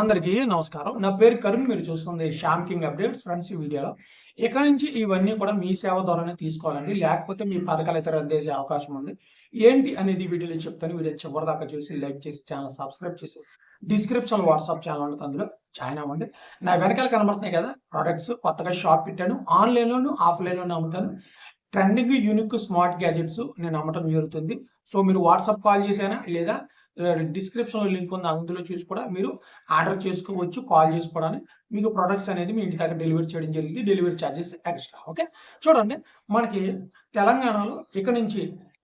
అందరికీ నమస్కారం. నా పేరు కరుణ్ మీరు చూస్తుంది శ్యామ్ కింగ్ అప్డేట్స్ ఫ్రెండ్స్ ఈ వీడియోలో. ఇక్కడ నుంచి ఇవన్నీ కూడా మీ సేవ ద్వారానే తీసుకోవాలండి. లేకపోతే మీ పథకాలు అయితే రద్దు చేసే అవకాశం ఉంది. ఏంటి అనేది వీడియోలో చెప్తాను. వీడియో చివరిదాకా చూసి లైక్ చేసి ఛానల్ సబ్స్క్రైబ్ చేసి డిస్క్రిప్షన్ వాట్సాప్ ఛానల్ ఉంటుంది అందులో జాయిన్ అవ్వండి. నా వెనకాల కనబడుతున్నాయి కదా ప్రొడక్ట్స్ కొత్తగా షాప్ పెట్టాను. ఆన్లైన్లోను ఆఫ్లైన్లోనూ అమ్ముతాను. ట్రెండింగ్ యూనిక్ స్మార్ట్ గ్యాజెట్స్ నేను అమ్మటం జరుగుతుంది. సో మీరు వాట్సాప్ కాల్ చేసైనా లేదా డిస్క్రిప్షన్లో లింక్ ఉంది. అందులో చూసి కూడా మీరు ఆర్డర్ చేసుకోవచ్చు కాల్ చేసుకోవడానికి. మీకు ప్రొడక్ట్స్ అనేది మీ ఇంటి దగ్గర డెలివరీ చేయడం జరిగింది. డెలివరీ ఛార్జెస్ ఎక్స్ట్రా ఓకే చూడండి మనకి తెలంగాణలో ఇక్కడ నుంచి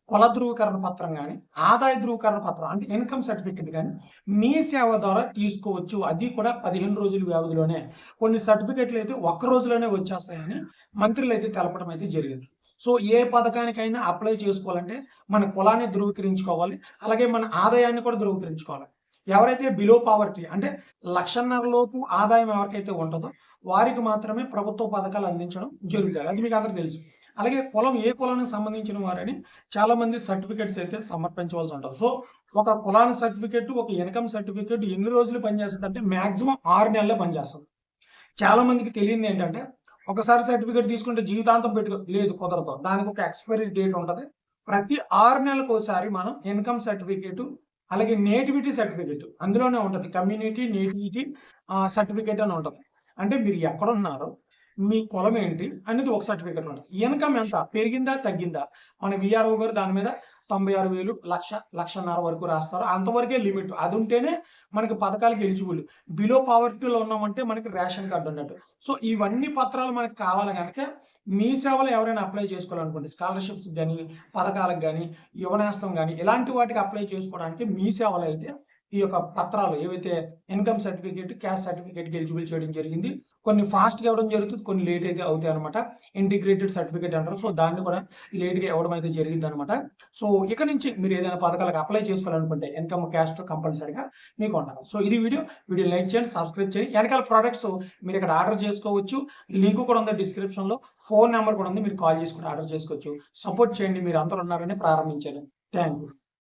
కుల ధృవీకరణ పత్రం కానీ ఆదాయ ధృవీకరణ పత్రం అంటే ఇన్కమ్ సర్టిఫికెట్ కానీ మీ సేవ ద్వారా తీసుకోవచ్చు. అది కూడా పదిహేను రోజుల వ్యవధిలోనే. కొన్ని సర్టిఫికెట్లు అయితే ఒక్క రోజులోనే వచ్చేస్తాయని మంత్రులు అయితే తెలపడం అయితే జరిగింది. సో ఏ పథకానికైనా అప్లై చేసుకోవాలంటే మన కులాన్ని ధృవీకరించుకోవాలి. అలాగే మన ఆదాయాన్ని కూడా ధృవీకరించుకోవాలి. ఎవరైతే బిలో పావర్టీ అంటే లక్షన్నర లోపు ఆదాయం ఎవరికైతే ఉంటుందో వారికి మాత్రమే ప్రభుత్వ పథకాలు అందించడం జరుగుతుంది. అది మీకు అందరికి తెలుసు. అలాగే కులం ఏ కులానికి సంబంధించిన వారని చాలా మంది సర్టిఫికేట్స్ అయితే సమర్పించవలసి ఉంటుంది. సో ఒక కులానికి సర్టిఫికెట్ ఒక ఇన్కమ్ సర్టిఫికేట్ ఎన్ని రోజులు పనిచేస్తుంది అంటే మాక్సిమం ఆరు నెలలే పనిచేస్తుంది. చాలా మందికి తెలియదు ఏంటంటే ఒకసారి సర్టిఫికేట్ తీసుకుంటే జీవితాంతం పెట్టుకో లేదు కుదరదు. దానికి ఒక ఎక్స్పైరీ డేట్ ఉంటుంది. ప్రతి ఆరు నెలలకు ఒకసారి మనం ఇన్కమ్ సర్టిఫికేట్ అలాగే నేటివిటీ సర్టిఫికేట్ అందులోనే ఉంటుంది. కమ్యూనిటీ నేటివిటీ సర్టిఫికేట్ అని ఉంటుంది. అంటే మీరు ఎక్కడ ఉన్నారు మీ కులం ఏంటి అనేది ఒక సర్టిఫికేట్ ఉంటుంది. ఇన్కమ్ ఎంత? పెరిగిందా తగ్గిందా? మన విఆర్ఓ గారు దాని మీద తొంభై ఆరు వేలు లక్ష లక్షన్నర వరకు రాస్తారు. అంతవరకే లిమిట్. అది ఉంటేనే మనకి పథకాలకు ఎలిజిబుల్. బిలో పావర్టీలో ఉన్నామంటే మనకి రేషన్ కార్డు ఉన్నట్టు. సో ఇవన్నీ పత్రాలు మనకి కావాలి కనుక మీ సేవలు ఎవరైనా అప్లై చేసుకోవాలనుకుంటే స్కాలర్షిప్స్ కానీ పథకాలకు కానీ యువనేస్తం కానీ ఇలాంటి వాటికి అప్లై చేసుకోవడానికి మీ సేవలు అయితే ఈ యొక్క పత్రాలు ఏవైతే ఇన్కమ్ సర్టిఫికేట్ క్యాస్ట్ సర్టిఫికేట్కి ఎలిజిబుల్ చేయడం జరిగింది కొన్ని ఫాస్ట్గా ఇవ్వడం జరుగుతుంది కొన్ని లేట్ అయితే అవుతాయి అనమాట ఇంటిగ్రేటెడ్ సర్టిఫికేట్ అంటారు. సో దాన్ని కూడా లేట్గా ఇవ్వడం అయితే జరిగింది అనమాట సో ఇక నుంచి మీరు ఏదైనా పథకాలకు అప్లై చేసుకోవాలనుకుంటే ఇన్కమ్ క్యాస్ట్ కంపల్సరీగా మీకు ఉండాలి. సో ఇది వీడియో. వీడియో లైక్ చేయండి సబ్స్క్రైబ్ చేయండి. వెనకాల ప్రోడక్ట్స్ మీరు ఇక్కడ ఆర్డర్ చేసుకోవచ్చు. లింక్ కూడా ఉంది డిస్క్రిప్షన్లో ఫోన్ నెంబర్ కూడా ఉంది. మీరు కాల్ చేసుకుని ఆర్డర్ చేసుకోవచ్చు. సపోర్ట్ చేయండి. మీరు అందరూ ఉన్నారని ప్రారంభించాను థ్యాంక్ యూ